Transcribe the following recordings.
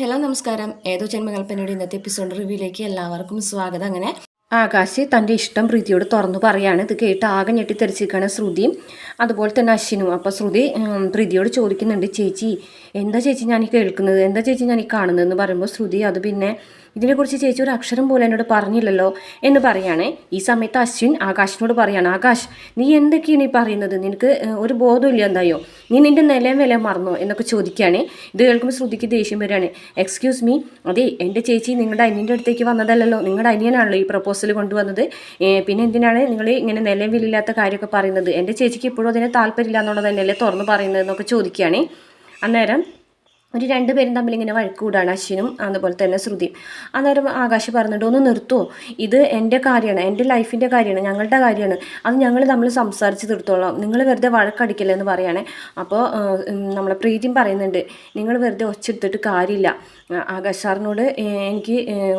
Hello നമസ്കാരം. ഏതോ ജന്മകൽപ്പനയുടെ ഇന്നത്തെ എപ്പിസോഡ് റിവ്യൂയിലേക്ക് എല്ലാവർക്കും സ്വാഗതം. അങ്ങനെ ആകാശി തന്റെ ഇഷ്ടം പ്രീതിയോട് തുറന്നു പറയാണ്. ഇത് കേട്ട് ആകെ ഞെട്ടിത്തെറിച്ചിരിക്കുകയാണ് ശ്രുതിയും അതുപോലെ തന്നെ അശ്വിനും. അപ്പോൾ ശ്രുതി പ്രീതിയോട് ചോദിക്കുന്നുണ്ട് ചേച്ചി എന്താ ചേച്ചി ഞാൻ കേൾക്കുന്നത്? എന്താ ചേച്ചി ഞാൻ ഈ കാണുന്നതെന്ന് പറയുമ്പോൾ ശ്രുതി അത് പിന്നെ ഇതിനെക്കുറിച്ച് ചേച്ചി ഒരു അക്ഷരം പോലും എന്നോട് പറഞ്ഞില്ലല്ലോ എന്ന് പറയാണ്. ഈ സമയത്ത് അശ്വിൻ ആകാശിനോട് പറയാണ് ആകാശ് നീ എന്തൊക്കെയാണ് ഈ പറയുന്നത്? നിനക്ക് ഒരു ബോധമില്ല എന്തായോ? നീ നിന്റെ നിലയും വില മറന്നോ? എന്നൊക്കെ ചോദിക്കുകയാണ് ഇത് കേൾക്കുമ്പോൾ ശ്രുതിക്ക് ദേഷ്യം വരികയാണ്. എക്സ്ക്യൂസ് മീ അതെ എന്റെ ചേച്ചി നിങ്ങളുടെ അനിയന്റെ അടുത്തേക്ക് വന്നതല്ലല്ലോ. നിങ്ങളുടെ അനിയനാണല്ലോ ഈ പ്രപ്പോസൽ കൊണ്ടുവന്നത്. പിന്നെ എന്തിനാണ് നിങ്ങൾ ഇങ്ങനെ നിലയും വിലയില്ലാത്ത കാര്യമൊക്കെ പറയുന്നത്? എന്റെ ചേച്ചിക്ക് ഇപ്പോഴും അതിന് താല്പര്യമില്ല എന്നുള്ളത് തന്നെയല്ലേ തുറന്ന് പറയുന്നത്? എന്നൊക്കെ ചോദിക്കുകയാണ് അന്നേരം ഒരു രണ്ടുപേരും തമ്മിൽ ഇങ്ങനെ വഴക്കൂടാണ് അശ്വിനും അതുപോലെ തന്നെ ശ്രുതിയും. അന്നേരം ആകാശ് പറഞ്ഞിട്ട് ഒന്ന് നിർത്തുമോ ഇത് എന്റെ കാര്യമാണ് എന്റെ ലൈഫിന്റെ കാര്യമാണ് ഞങ്ങളുടെ കാര്യമാണ്. അത് ഞങ്ങൾ തമ്മിൽ സംസാരിച്ച് തീർത്തോളാം. നിങ്ങൾ വെറുതെ വഴക്കടിക്കില്ല എന്ന് പറയുകയാണെ. അപ്പോൾ നമ്മളെ പ്രീതിയും പറയുന്നുണ്ട് നിങ്ങൾ വെറുതെ ഒച്ചെടുത്തിട്ട് കാര്യമില്ല. ആകാശ് സാറിനോട് എനിക്ക്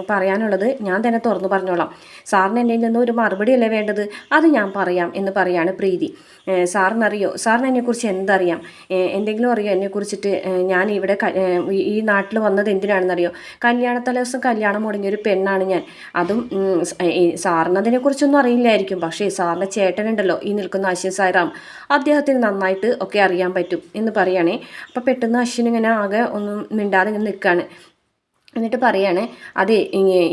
പറയാനുള്ളത് ഞാൻ തന്നെ തുറന്നു പറഞ്ഞോളാം. സാറിന് എന്റെ നിന്ന് ഒരു മറുപടി അല്ലേ വേണ്ടത്? അത് ഞാൻ പറയാം എന്ന് പറയാണ് പ്രീതി. സാറിനറിയോ? സാറിന് എന്നെക്കുറിച്ച് എന്തറിയാം? എന്തെങ്കിലും അറിയോ? എന്നെക്കുറിച്ചിട്ട് ഞാൻ ഇവിടെ ഈ- നാട്ടിൽ വന്നത് എന്തിനാണെന്നറിയോ? കല്യാണ തലേദിവസം കല്യാണം മുടങ്ങിയ ഒരു പെണ്ണാണ് ഞാൻ. അതും സാറിനതിനെക്കുറിച്ചൊന്നും അറിയില്ലായിരിക്കും. പക്ഷേ സാറിന്റെ ചേട്ടനുണ്ടല്ലോ ഈ നിൽക്കുന്ന അശ്വിൻ സായിറാം. അദ്ദേഹത്തിന് നന്നായിട്ട് ഒക്കെ അറിയാൻ പറ്റും എന്ന് പറയുകയാണേ അപ്പോൾ പെട്ടെന്ന് അശ്വിൻ ഇങ്ങനെ ആകെ ഒന്നും മിണ്ടാതെ ഇങ്ങനെ നിൽക്കുകയാണ് എന്നിട്ട് പറയാണ് അതെ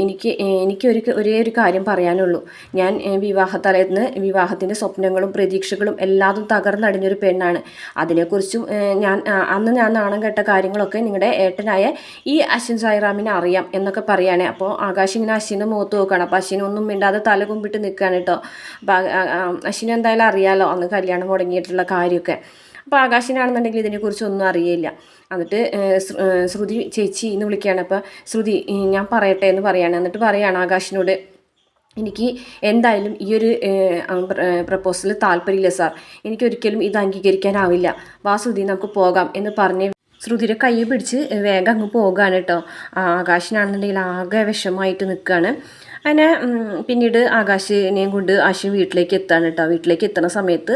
എനിക്ക് എനിക്ക് ഒരു ഒരേ ഒരു കാര്യം പറയാനുള്ളൂ. ഞാൻ വിവാഹത്തലേന്ന് വിവാഹത്തിന്റെ സ്വപ്നങ്ങളും പ്രതീക്ഷകളും എല്ലാതും തകർന്നടിഞ്ഞൊരു പെണ്ണാണ്. അതിനെക്കുറിച്ചും ഞാൻ അന്ന് ഞാൻ നാണം കേട്ട കാര്യങ്ങളൊക്കെ നിങ്ങളുടെ ഏട്ടനായ ഈ അശ്വിൻ സായിറാമിനെ അറിയാം എന്നൊക്കെ പറയുകയാണേ അപ്പോൾ ആകാശ് ഇങ്ങനെ അശ്വിനെ മുഖത്ത് നോക്കുകയാണ് അപ്പോൾ അശ്വിനൊന്നും മിണ്ടാതെ തല കുമ്പിട്ട് നിൽക്കുകയാണ് കേട്ടോ അപ്പോൾ അശ്വിനെന്തായാലും അറിയാമല്ലോ അന്ന് കല്യാണം മുടങ്ങിയിട്ടുള്ള കാര്യമൊക്കെ അപ്പോൾ ആകാശിനാണെന്നുണ്ടെങ്കിൽ ഇതിനെക്കുറിച്ച് ഒന്നും അറിയില്ല എന്നിട്ട് ശ്രുതി ചേച്ചി എന്ന് വിളിക്കുകയാണ്. അപ്പോൾ ശ്രുതി ഞാൻ പറയട്ടെ എന്ന് പറയാണ്. എന്നിട്ട് പറയാണ് ആകാശിനോട് എനിക്ക് എന്തായാലും ഈ ഒരു പ്രപ്പോസൽ താല്പര്യമില്ല സാർ. എനിക്കൊരിക്കലും ഇത് അംഗീകരിക്കാനാവില്ല. വാ ശ്രുതി നമുക്ക് പോകാം എന്ന് പറഞ്ഞ് ശ്രുതിയുടെ കൈ പിടിച്ച് വേഗം അങ്ങ് പോകുകയാണ് കേട്ടോ. ആകാശിനാണെന്നുണ്ടെങ്കിൽ ആകെ വിഷമമായിട്ട് നിൽക്കുകയാണ്. അങ്ങനെ പിന്നീട് ആകാശിനെയും കൊണ്ട് അശ്വിൻ വീട്ടിലേക്ക് എത്താണ് കേട്ടോ വീട്ടിലേക്ക് എത്തുന്ന സമയത്ത്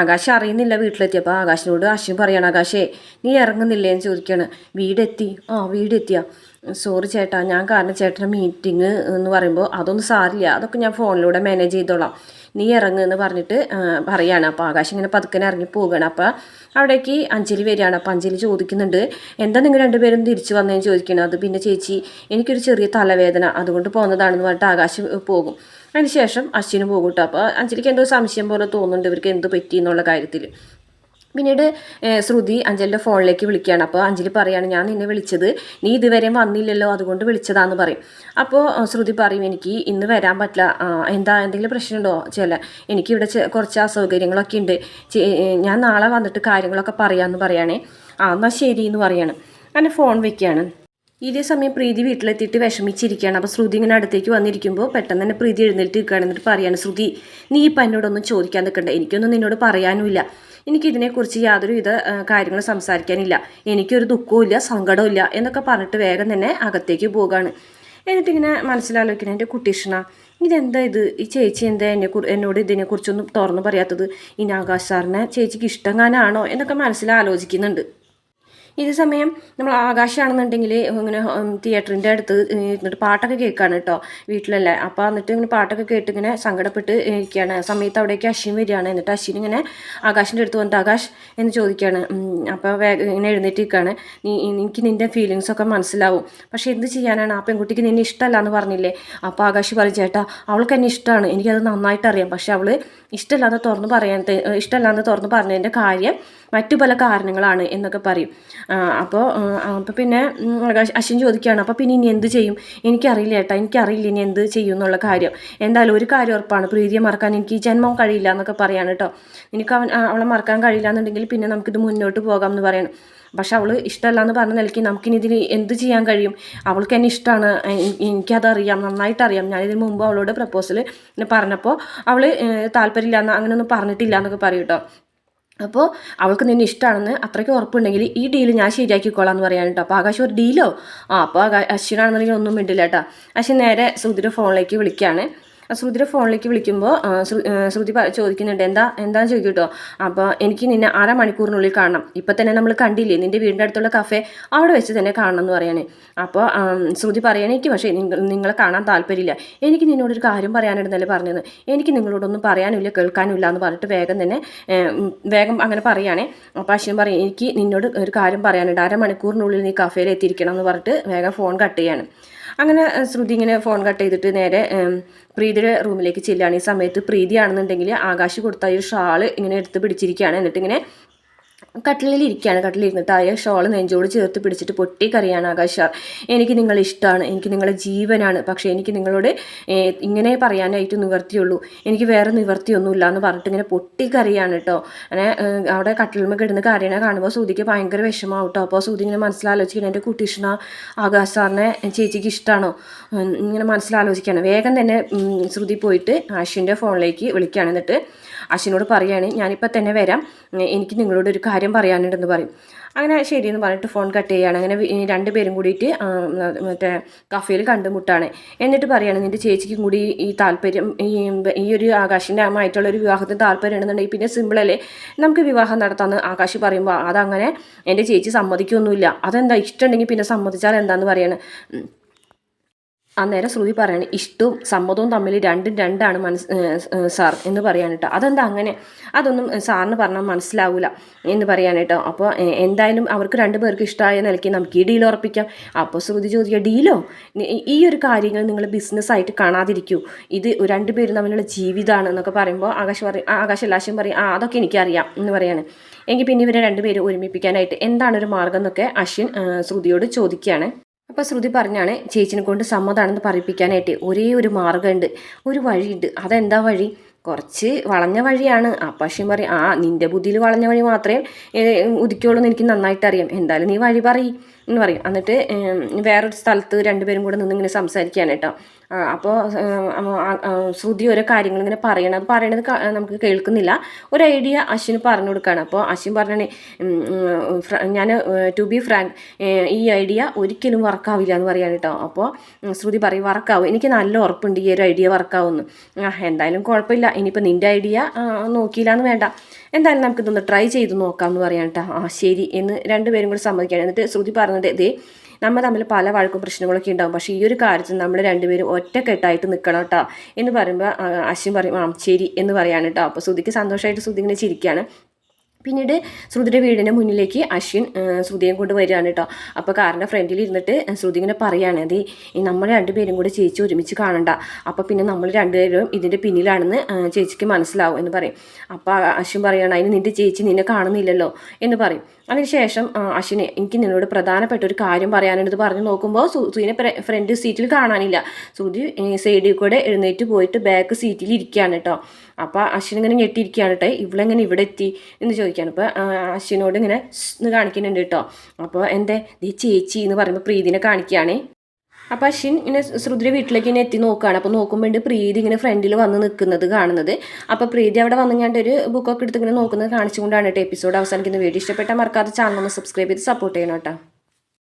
ആകാശ് അറിയുന്നില്ല വീട്ടിലെത്തിയപ്പോൾ ആകാശിനോട് അശ്വിൻ പറയണം ആകാശേ നീ ഇറങ്ങുന്നില്ലേ? എന്ന് ചോദിക്കുകയാണ് വീടെത്തി. ആ വീടെത്തിയാ. സോറി ചേട്ടാ ഞാൻ കാരണം ചേട്ടന്റെ മീറ്റിംഗ് എന്ന് പറയുമ്പോൾ അതൊന്നും സാരില്ല. അതൊക്കെ ഞാൻ ഫോണിലൂടെ മാനേജ് ചെയ്തോളാം. നീ ഇറങ്ങുക എന്ന് പറഞ്ഞിട്ട് പറയാണ്. അപ്പോൾ ആകാശ് ഇങ്ങനെ പതുക്കനെ ഇറങ്ങി പോവുകയാണ്. അപ്പോൾ അവിടേക്ക് അഞ്ജലി വരികയാണ്. അപ്പോൾ അഞ്ജലി ചോദിക്കുന്നുണ്ട് എന്താ നിങ്ങൾ രണ്ടുപേരും തിരിച്ചു വന്നതെന്ന് ചോദിക്കണം? അത് പിന്നെ ചേച്ചി എനിക്കൊരു ചെറിയ തലവേദന അതുകൊണ്ട് പോകുന്നതാണെന്ന് പറഞ്ഞിട്ട് ആകാശ് പോകും. അതിനുശേഷം അശ്വിന് പോകും കേട്ടോ അപ്പോൾ അഞ്ജലിക്ക് എന്തോ സംശയം പോലെ തോന്നുന്നുണ്ട് ഇവർക്ക് എന്ത് പറ്റി? എന്നുള്ള കാര്യത്തിൽ പിന്നീട് ശ്രുതി അഞ്ജലിന്റെ ഫോണിലേക്ക് വിളിക്കുകയാണ്. അപ്പോൾ അഞ്ജലി പറയാണ് ഞാൻ നിന്നെ വിളിച്ചത് നീ ഇതുവരെയും വന്നില്ലല്ലോ അതുകൊണ്ട് വിളിച്ചതാന്ന് പറയും. അപ്പോൾ ശ്രുതി പറയും എനിക്ക് ഇന്ന് വരാൻ പറ്റില്ല. എന്താ എന്തെങ്കിലും പ്രശ്നമുണ്ടോ? ചില എനിക്കിവിടെ കുറച്ച് അസൗകര്യങ്ങളൊക്കെ ഉണ്ട്. ഞാൻ നാളെ വന്നിട്ട് കാര്യങ്ങളൊക്കെ പറയാമെന്ന് പറയുകയാണേ ആ എന്നാൽ ശരി എന്ന് പറയാണ്. അങ്ങനെ ഫോൺ വെക്കുകയാണ്. ഇതേ സമയം പ്രീതി വീട്ടിലെത്തിയിട്ട് വിഷമിച്ചിരിക്കുകയാണ്. അപ്പോൾ ശ്രുതി ഇങ്ങനെ അടുത്തേക്ക് വന്നിരിക്കുമ്പോൾ പെട്ടെന്ന് തന്നെ പ്രീതി എഴുന്നേറ്റ് നിൽക്കുകയാണ് എന്നിട്ട് പറയാണ് ശ്രുതി നീ ഇപ്പം എന്നോടൊന്നും ചോദിക്കാൻ നിൽക്കണ്ട. എനിക്കൊന്നും നിന്നോട് പറയാനുമില്ല. എനിക്കിതിനെക്കുറിച്ച് യാതൊരുവിധ വിധ കാര്യങ്ങളും സംസാരിക്കാനില്ല. എനിക്കൊരു ദുഃഖവും ഇല്ല സങ്കടവും ഇല്ല എന്നൊക്കെ പറഞ്ഞിട്ട് വേഗം തന്നെ അകത്തേക്ക് പോവുകയാണ് എന്നിട്ടിങ്ങനെ മനസ്സിലാലോചിക്കണം എന്റെ കുട്ടീഷ്ണ ഇതെന്താ ഇത്? ഈ ചേച്ചി എന്താ എന്നെ എന്നോട് ഇതിനെക്കുറിച്ചൊന്നും തുറന്നു പറയാത്തത്? ഇനി ആകാശ് സാറിനെ ചേച്ചിക്ക് ഇഷ്ടം കാനാണോ എന്നൊക്കെ മനസ്സിലാലോചിക്കുന്നുണ്ട്. ഇതേ സമയം നമ്മൾ ആകാശമാണെന്നുണ്ടെങ്കിൽ ഇങ്ങനെ തിയേറ്ററിന്റെ അടുത്ത് ഇരുന്നിട്ട് പാട്ടൊക്കെ കേൾക്കുകയാണ് കേട്ടോ വീട്ടിലല്ലേ. അപ്പോൾ എന്നിട്ട് ഇങ്ങനെ പാട്ടൊക്കെ കേട്ട് ഇങ്ങനെ സങ്കടപ്പെട്ട് ഇരിക്കുകയാണ് സമയത്ത് അവിടേക്ക് അശ്വിൻ വരികയാണ്. എന്നിട്ട് അശ്വിൻ ഇങ്ങനെ ആകാശിന്റെ അടുത്ത് വന്നിട്ട് ആകാശ് എന്ന് ചോദിക്കുകയാണ് അപ്പോൾ വേഗം ഇങ്ങനെ എഴുന്നേറ്റ് നിൽക്കുകയാണ് നീ എനിക്ക് നിന്റെ ഫീലിങ്സ് ഒക്കെ മനസ്സിലാവും. പക്ഷേ എന്ത് ചെയ്യാനാണ്? ആ പെൺകുട്ടിക്ക് നിന്നെ ഇഷ്ടമല്ല എന്ന് പറഞ്ഞില്ലേ? അപ്പോൾ ആകാശ് പറഞ്ഞു ചേട്ടാ അവൾക്ക് എന്നെ ഇഷ്ടമാണ്. എനിക്കത് നന്നായിട്ട് അറിയാം പക്ഷേ അവൾ ഇഷ്ടമല്ലാതെ തുറന്ന് പറയാൻ ഇഷ്ടമല്ലാന്ന് തുറന്ന് പറഞ്ഞതിന്റെ കാര്യം മറ്റു പല കാരണങ്ങളാണ് എന്നൊക്കെ പറയും. അപ്പോൾ അപ്പോൾ പിന്നെ അശ്വിൻ ചോദിക്കുകയാണ് അപ്പോൾ പിന്നെ ഇനി എന്ത് ചെയ്യും? എനിക്കറിയില്ല ഏട്ടാ എനിക്കറിയില്ല ഇനി എന്ത് ചെയ്യും എന്നുള്ള കാര്യം. എന്തായാലും ഒരു കാര്യം ഉറപ്പാണ് പ്രീതിയെ മറക്കാൻ എനിക്ക് ഈ ജന്മം കഴിയില്ല എന്നൊക്കെ പറയാണ് കേട്ടോ. എനിക്ക് അവൻ അവളെ മറക്കാൻ കഴിയില്ല എന്നുണ്ടെങ്കിൽ പിന്നെ നമുക്കിത് മുന്നോട്ട് പോകാം എന്ന് പറയണം. പക്ഷെ അവൾ ഇഷ്ടമല്ല എന്ന് പറഞ്ഞ നിലയ്ക്ക് നമുക്കിനി ഇതിൽ എന്ത് ചെയ്യാൻ കഴിയും? അവൾക്ക് എന്നെ ഇഷ്ടമാണ് എനിക്കതറിയാം നന്നായിട്ട് അറിയാം ഞാനിതിന് മുമ്പ് അവളോട് പ്രപ്പോസൽ പറഞ്ഞപ്പോൾ അവൾ താല്പര്യമില്ല എന്ന് അങ്ങനെയൊന്നും പറഞ്ഞിട്ടില്ല എന്നൊക്കെ പറയും കേട്ടോ. അപ്പോൾ അവൾക്ക് നിന്നെ ഇഷ്ടമാണെന്ന് അത്രയ്ക്ക് ഉറപ്പുണ്ടെങ്കിൽ ഈ ഡീൽ ഞാൻ ശരിയാക്കിക്കോളാം എന്ന് പറയാൻ കേട്ടോ അപ്പോൾ ആകാശ് ഒരു ഡീലോ ആ അപ്പോൾ അശ്വിനാണെന്നുണ്ടെങ്കിൽ ഒന്നും മിണ്ടില്ല കേട്ടോ. അശ്വിൻ നേരെ സുധിയുടെ ഫോണിലേക്ക് വിളിക്കുകയാണ് ശ്രുതിയുടെ ഫോണിലേക്ക് വിളിക്കുമ്പോൾ ശ്രുതി ചോദിക്കുന്നുണ്ട് എന്താ എന്താ ചോദിക്കട്ടോ? അപ്പോൾ എനിക്ക് നിന്നെ അര മണിക്കൂറിനുള്ളിൽ കാണണം. ഇപ്പം തന്നെ നമ്മൾ കണ്ടില്ലേ നിന്റെ വീടിന്റെ അടുത്തുള്ള കഫേ അവിടെ വെച്ച് തന്നെ കാണണം എന്ന് പറയാനേ. അപ്പോൾ ശ്രുതി പറയണേ എനിക്ക് പക്ഷേ നിങ്ങളെ കാണാൻ താല്പര്യമില്ല. എനിക്ക് നിന്നോടൊരു കാര്യം പറയാനായിരുന്നല്ലേ പറഞ്ഞത്. എനിക്ക് നിങ്ങളോടൊന്നും പറയാനില്ല കേൾക്കാനില്ല എന്ന് പറഞ്ഞിട്ട് വേഗം തന്നെ വേഗം അങ്ങനെ പറയുകയാണേ അപ്പോൾ അശ്വൻ പറയും എനിക്ക് നിന്നോട് ഒരു കാര്യം പറയാനുണ്ട്. അരമണിക്കൂറിനുള്ളിൽ നീ കഫേയിൽ എത്തിയിരിക്കണം എന്ന് പറഞ്ഞിട്ട് വേഗം ഫോൺ കട്ട് ചെയ്യാണ്. അങ്ങനെ ശ്രുതി ഇങ്ങനെ ഫോൺ കട്ട് ചെയ്തിട്ട് നേരെ പ്രീതിയുടെ റൂമിലേക്ക് ചെല്ലുകയാണ്. ഈ സമയത്ത് പ്രീതിയാണെന്നുണ്ടെങ്കിൽ ആകാശ് കൊടുത്ത ഈ ഷാൾ ഇങ്ങനെ എടുത്ത് പിടിച്ചിരിക്കുകയാണ്. എന്നിട്ട് ഇങ്ങനെ കട്ടിലിൽ ഇരിക്കുകയാണ് കട്ടിലിൽ ഇരുന്നിട്ട് ആ ഷോൾ നെഞ്ചോട് ചേർത്ത് പിടിച്ചിട്ട് പൊട്ടി കറിയാണ് ആകാശ. എനിക്ക് നിങ്ങളെ ഇഷ്ടമാണ് എനിക്ക് നിങ്ങളെ ജീവനാണ്. പക്ഷേ എനിക്ക് നിങ്ങളോട് ഇങ്ങനെ പറയാനായിട്ട് നിവർത്തിയുള്ളൂ. എനിക്ക് വേറെ നിവർത്തിയൊന്നുമില്ല എന്ന് പറഞ്ഞിട്ട് ഇങ്ങനെ പൊട്ടി കറിയാണ് കേട്ടോ. അങ്ങനെ അവിടെ കട്ടിലുമ്മ കിടന്ന് കരയണ കാണുമ്പോൾ സൂതിക്ക് ഭയങ്കര വിഷമാവും കേട്ടോ അപ്പോൾ സൂതി ഇങ്ങനെ മനസ്സിലാലോചിക്കണം എന്റെ കുട്ടിഷ്ണ ആകാശ് സാറിനെ ചേച്ചിക്ക് ഇഷ്ടമാണോ ഇങ്ങനെ മനസ്സിലാലോചിക്കുകയാണ്. വേഗം തന്നെ ശ്രുതി പോയിട്ട് ആഷിന്റെ ഫോണിലേക്ക് വിളിക്കുകയാണ്. എന്നിട്ട് അശ്വിനോട് പറയുകയാണ് ഞാനിപ്പോൾ തന്നെ വരാം. എനിക്ക് നിങ്ങളോട് ഒരു കാര്യം പറയാനുണ്ടെന്ന് പറയും. അങ്ങനെ ശരിയെന്ന് പറഞ്ഞിട്ട് ഫോൺ കട്ട് ചെയ്യുകയാണ്. അങ്ങനെ രണ്ട് പേരും രണ്ടുപേരും കൂടിയിട്ട് മറ്റേ കഫേയിൽ കണ്ടുമുട്ടാണ്. എന്നിട്ട് പറയുകയാണ് നിന്റെ ചേച്ചിക്കും കൂടി ഈ താല്പര്യം ഈ ഈ ഒരു ആകാശിന്റെ അമ്മയായിട്ടുള്ള ഒരു വിവാഹത്തിന് താല്പര്യം ഉണ്ടെന്നുണ്ടെങ്കിൽ പിന്നെ സിമ്പിളല്ലേ നമുക്ക് വിവാഹം നടത്താമെന്ന് ആകാശ് പറയുമ്പോൾ അതങ്ങനെ എന്റെ ചേച്ചി സമ്മതിക്കൊന്നുമില്ല. അതെന്താ? ഇഷ്ടമുണ്ടെങ്കിൽ പിന്നെ സമ്മതിച്ചാൽ എന്താന്ന് പറയാണ്. അന്നേരം ശ്രുതി പറയാണ് ഇഷ്ടവും സമ്മതവും തമ്മിൽ രണ്ടും രണ്ടാണ് മനസ് സാർ എന്ന് പറയാൻ കേട്ടോ അതെന്താ അങ്ങനെ? അതൊന്നും സാറിന് പറഞ്ഞാൽ മനസ്സിലാവില്ല എന്ന് പറയാൻ കേട്ടോ അപ്പോൾ എന്തായാലും അവർക്ക് രണ്ടു പേർക്ക് ഇഷ്ടമായ നിലയ്ക്ക് നമുക്ക് ഈ ഡീൽ ഉറപ്പിക്കാം. അപ്പോൾ ശ്രുതി ചോദിക്കുക ഡീലോ? ഈ ഒരു കാര്യങ്ങൾ നിങ്ങൾ ബിസിനസ്സായിട്ട് കാണാതിരിക്കൂ. ഇത് രണ്ടുപേരും തമ്മിലുള്ള ജീവിതമാണ് എന്നൊക്കെ പറയുമ്പോൾ ആകാശ് പറയും ആകാശ് എല്ലാശം പറയും ആ അതൊക്കെ എനിക്കറിയാം എന്ന് പറയാണ്. എങ്കിൽ പിന്നെ ഇവരെ രണ്ടുപേരും ഒരുമിപ്പിക്കാനായിട്ട് എന്താണ് ഒരു മാർഗം എന്നൊക്കെ അശ്വിൻ ശ്രുതിയോട് ചോദിക്കുകയാണ്. അപ്പോൾ ശ്രുതി പറഞ്ഞാണ് ചേച്ചിനെ കൊണ്ട് സമ്മതമാണെന്ന് പറയിപ്പിക്കാനായിട്ട് ഒരേ ഒരു മാർഗമുണ്ട് ഒരു വഴിയുണ്ട്. അതെന്താ വഴി? കുറച്ച് വളഞ്ഞ വഴിയാണ്. പക്ഷേ പറയും ആ നിന്റെ ബുദ്ധിയിൽ വളഞ്ഞ വഴി മാത്രമേ ഉദിക്കുള്ളൂ എന്ന് എനിക്ക് നന്നായിട്ട് അറിയാം. എന്തായാലും നീ വഴി പറയും. എന്ന് പറയും. എന്നിട്ട് വേറൊരു സ്ഥലത്ത് രണ്ടുപേരും കൂടെ നിന്ന് ഇങ്ങനെ സംസാരിക്കുകയാണ് കേട്ടോ. അപ്പോൾ ശ്രുതി ഓരോ കാര്യങ്ങൾ ഇങ്ങനെ പറയണം അത് പറയണത് നമുക്ക് കേൾക്കുന്നില്ല. ഒരു ഐഡിയ അശ്വിന് പറഞ്ഞു കൊടുക്കുകയാണ് അപ്പോൾ അശ്വിൻ പറഞ്ഞാണ് ഞാൻ ടു ബി ഫ്രാങ്ക് ഈ ഐഡിയ ഒരിക്കലും വർക്കാവില്ല എന്ന് പറയാൻ കേട്ടോ. അപ്പോൾ ശ്രുതി പറയും വർക്കാവും. എനിക്ക് നല്ല ഉറപ്പുണ്ട് ഈ ഒരു ഐഡിയ വർക്കാവുമെന്ന്. എന്തായാലും കുഴപ്പമില്ല. ഇനിയിപ്പോൾ നിന്റെ ഐഡിയ നോക്കിയില്ല എന്ന് വേണ്ട. എന്തായാലും നമുക്കിതൊന്ന് ട്രൈ ചെയ്ത് നോക്കാം എന്ന് പറയാം കേട്ടോ ആ ശരി. എന്ന് രണ്ടുപേരും കൂടി സമ്മതിക്കുകയാണ് എന്നിട്ട് ശ്രുതി പറഞ്ഞത് ദേ നമ്മൾ തമ്മിൽ പല വഴക്കും പ്രശ്നങ്ങളൊക്കെ ഉണ്ടാകും പക്ഷേ ഈ ഒരു കാര്യത്തിൽ നമ്മൾ രണ്ടുപേരും ഒറ്റക്കെട്ടായിട്ട് നിൽക്കണം കേട്ടോ എന്ന് പറയുമ്പോൾ അശ്വിൻ പറയും ആ ശരി എന്ന് പറയാണ് കേട്ടോ അപ്പോൾ ശ്രുതിക്ക് സന്തോഷമായിട്ട് ശ്രുതി ഇങ്ങനെ ചിരിക്കുകയാണ് പിന്നീട് ശ്രുതിയുടെ വീടിന്റെ മുന്നിലേക്ക് അശ്വിൻ ശ്രുതിയും കൊണ്ട് വരികയാണ് കേട്ടോ അപ്പോൾ കാറിന്റെ ഫ്രണ്ടിൽ ഇരുന്നിട്ട് ശ്രുതി ഇങ്ങനെ പറയുകയാണ് അത് നമ്മൾ രണ്ടുപേരും കൂടി ചേച്ചി ഒരുമിച്ച് കാണണ്ട. അപ്പോൾ പിന്നെ നമ്മൾ രണ്ടുപേരും ഇതിന്റെ പിന്നിലാണെന്ന് ചേച്ചിക്ക് മനസ്സിലാവും എന്ന് പറയും. അപ്പോൾ അശ്വിൻ പറയുകയാണ് അതിന് നിന്റെ ചേച്ചി നിന്നെ കാണുന്നില്ലല്ലോ എന്ന് പറയും. അതിനുശേഷം അശ്വിനെ എനിക്ക് നിന്നോട് പ്രധാനപ്പെട്ട ഒരു കാര്യം പറയാനുണ്ട്. പറഞ്ഞു നോക്കുമ്പോൾ സുധീനെ ഫ്രണ്ട് സീറ്റിൽ കാണാനില്ല. സുധി സൈഡിൽ കൂടെ എഴുന്നേറ്റ് പോയിട്ട് ബാക്ക് സീറ്റിൽ ഇരിക്കുകയാണ് കേട്ടോ അപ്പോൾ അശ്വിൻ ഇങ്ങനെ ഞെട്ടിയിരിക്കുകയാണ് കേട്ടോ ഇവളെങ്ങനെ ഇവിടെ എത്തി എന്ന് ചോദിക്കുകയാണ്. അപ്പോൾ അശ്വിനോട് ഇങ്ങനെ കാണിക്കുന്നുണ്ട് കേട്ടോ അപ്പോൾ എന്റെ ദേ ചേച്ചി എന്ന് പറയുമ്പോൾ പ്രീതിനെ കാണിക്കുകയാണേ. അപ്പോൾ അശ്വിൻ ഇങ്ങനെ ശ്രുതിയുടെ വീട്ടിലേക്ക് ഇങ്ങനെ എത്തി നോക്കുകയാണ്. അപ്പോൾ നോക്കുമ്പോൾ പ്രീതി ഇങ്ങനെ ഫ്രണ്ടിൽ വന്ന് നിൽക്കുന്നത് കാണുന്നത്. അപ്പോൾ പ്രീതി അവിടെ വന്നു ഞാൻ ഒരു ബുക്കൊക്കെ എടുത്ത് ഇങ്ങനെ നോക്കുന്നത് കാണിച്ചുകൊണ്ടാണ് കേട്ടോ എപ്പിസോഡ് അവസാനിക്കുന്ന വീഡിയോ ഇഷ്ടപ്പെട്ടാൽ മറക്കാതെ ചാനൽ ഒന്ന് സബ്സ്ക്രൈബ് ചെയ്ത് സപ്പോർട്ട് ചെയ്യണം കേട്ടോ.